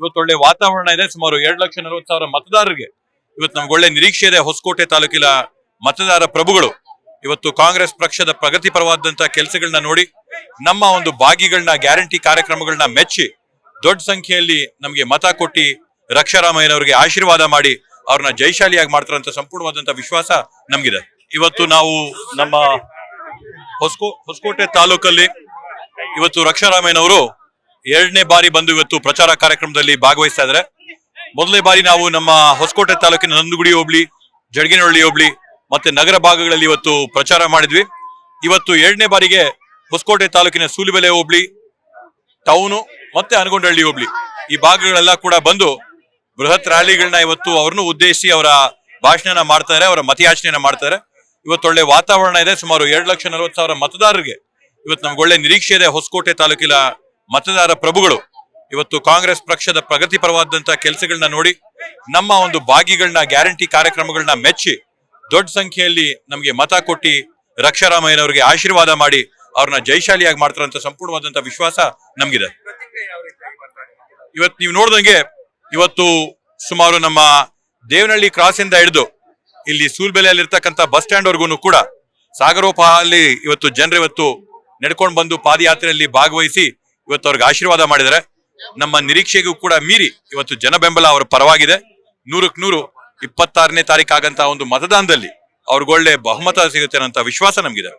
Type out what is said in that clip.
ಇವತ್ತು ಒಳ್ಳೆ ವಾತಾವರಣ ಇದೆ. ಸುಮಾರು ಎರಡು ಲಕ್ಷ ನಲವತ್ತು ಸಾವಿರ ಮತದಾರರಿಗೆ ಇವತ್ತು ನಮ್ಗೆ ಒಳ್ಳೆ ನಿರೀಕ್ಷೆ ಇದೆ. ಹೊಸಕೋಟೆ ತಾಲೂಕಿನ ಮತದಾರ ಪ್ರಭುಗಳು ಇವತ್ತು ಕಾಂಗ್ರೆಸ್ ಪಕ್ಷದ ಪ್ರಗತಿಪರವಾದಂತ ಕೆಲಸಗಳನ್ನ ನೋಡಿ, ನಮ್ಮ ಒಂದು ಭಾಗಿಗಳನ್ನ ಗ್ಯಾರಂಟಿ ಕಾರ್ಯಕ್ರಮಗಳನ್ನ ಮೆಚ್ಚಿ, ದೊಡ್ಡ ಸಂಖ್ಯೆಯಲ್ಲಿ ನಮಗೆ ಮತ ಕೊಟ್ಟಿ, ರಕ್ಷಾರಾಮಯ್ಯನವರಿಗೆ ಆಶೀರ್ವಾದ ಮಾಡಿ, ಅವ್ರನ್ನ ಜೈಶಾಲಿಯಾಗಿ ಮಾಡ್ತಾರಂತ ಸಂಪೂರ್ಣವಾದಂತಹ ವಿಶ್ವಾಸ ನಮ್ಗಿದೆ. ಇವತ್ತು ನಾವು ನಮ್ಮ ಹೊಸಕೋ, ಹೊಸಕೋಟೆ ತಾಲೂಕಲ್ಲಿ ಇವತ್ತು ರಕ್ಷಾರಾಮಯ್ಯನವರು ಎರಡನೇ ಬಾರಿ ಬಂದು ಇವತ್ತು ಪ್ರಚಾರ ಕಾರ್ಯಕ್ರಮದಲ್ಲಿ ಭಾಗವಹಿಸ್ತಾ ಇದ್ದಾರೆ. ಮೊದಲನೇ ಬಾರಿ ನಾವು ನಮ್ಮ ಹೊಸಕೋಟೆ ತಾಲೂಕಿನ ನಂದುಗುಡಿ ಹೋಬಳಿ, ಜಡಗಿನಹಳ್ಳಿ ಹೋಬಳಿ ಮತ್ತೆ ನಗರ ಭಾಗಗಳಲ್ಲಿ ಇವತ್ತು ಪ್ರಚಾರ ಮಾಡಿದ್ವಿ. ಇವತ್ತು ಎರಡನೇ ಬಾರಿಗೆ ಹೊಸಕೋಟೆ ತಾಲೂಕಿನ ಸೂಲಿಬೆಲೆ ಹೋಬಳಿ, ಟೌನು ಮತ್ತೆ ಅನಗೊಂಡಹಳ್ಳಿ ಹೋಬಳಿ ಈ ಭಾಗಗಳೆಲ್ಲ ಕೂಡ ಬಂದು ಬೃಹತ್ ರ್ಯಾಲಿಗಳನ್ನ ಇವತ್ತು ಅವ್ರನ್ನು ಉದ್ದೇಶಿಸಿ ಅವರ ಭಾಷಣನ ಮಾಡ್ತಾರೆ ಅವರ ಮತಯಾಚನೆಯನ್ನ ಮಾಡ್ತಾರೆ ಇವತ್ತು ಒಳ್ಳೆ ವಾತಾವರಣ ಇದೆ, ಸುಮಾರು ಎರಡು ಲಕ್ಷ ನಲವತ್ತು ಸಾವಿರ ಮತದಾರರಿಗೆ ಇವತ್ತು ನಮ್ಗೆ ಒಳ್ಳೆ ನಿರೀಕ್ಷೆ ಇದೆ ಹೊಸಕೋಟೆ ತಾಲೂಕಿನ ಮತದಾರ ಪ್ರಭುಗಳು, ಇವತ್ತು ಕಾಂಗ್ರೆಸ್ ಪಕ್ಷದ ಪ್ರಗತಿಪರವಾದಂತಹ ಕೆಲಸಗಳನ್ನ ನೋಡಿ, ನಮ್ಮ ಒಂದು ಭಾಗಿಗಳನ್ನ ಗ್ಯಾರಂಟಿ ಕಾರ್ಯಕ್ರಮಗಳನ್ನ ಮೆಚ್ಚಿ, ದೊಡ್ಡ ಸಂಖ್ಯೆಯಲ್ಲಿ ನಮಗೆ ಮತ ಕೊಟ್ಟಿ, ರಕ್ಷಾರಾಮಯ್ಯನವರಿಗೆ ಆಶೀರ್ವಾದ ಮಾಡಿ, ಅವ್ರನ್ನ ಜೈಶಾಲಿಯಾಗಿ ಮಾಡ್ತಾರಂತ ಸಂಪೂರ್ಣವಾದಂತಹ ವಿಶ್ವಾಸ ನಮ್ಗಿದೆ. ಇವತ್ತು ನೀವು ನೋಡ್ದಂಗೆ, ಇವತ್ತು ಸುಮಾರು ನಮ್ಮ ದೇವನಹಳ್ಳಿ ಕ್ರಾಸ್ ಇಂದ ಹಿಡಿದು, ಇಲ್ಲಿ ಸೂಲ್ಬೆಲೆಯಲ್ಲಿರ್ತಕ್ಕಂಥ ಬಸ್ ಸ್ಟ್ಯಾಂಡ್ ವರ್ಗೂನು ಕೂಡ ಸಾಗರೋಪಲ್ಲಿ ಇವತ್ತು ಜನರು ಇವತ್ತು ನಡ್ಕೊಂಡು ಬಂದು ಪಾದಯಾತ್ರೆಯಲ್ಲಿ ಭಾಗವಹಿಸಿ ಇವತ್ತು ಅವ್ರಿಗೆ ಆಶೀರ್ವಾದ ಮಾಡಿದರೆ ನಮ್ಮ ನಿರೀಕ್ಷೆಗೂ ಕೂಡ ಮೀರಿ ಇವತ್ತು ಜನ ಬೆಂಬಲ ಅವರ ಪರವಾಗಿದೆ. ನೂರಕ್ಕೆ ನೂರು, ಇಪ್ಪತ್ತಾರನೇ ತಾರೀಕು ಆಗಂತ ಒಂದು ಮತದಾನದಲ್ಲಿ ಅವ್ರಿಗೊಳ್ಳೆ ಬಹುಮತ ಸಿಗುತ್ತೆ ಅನ್ನೋ ವಿಶ್ವಾಸ ನಮಗಿದೆ.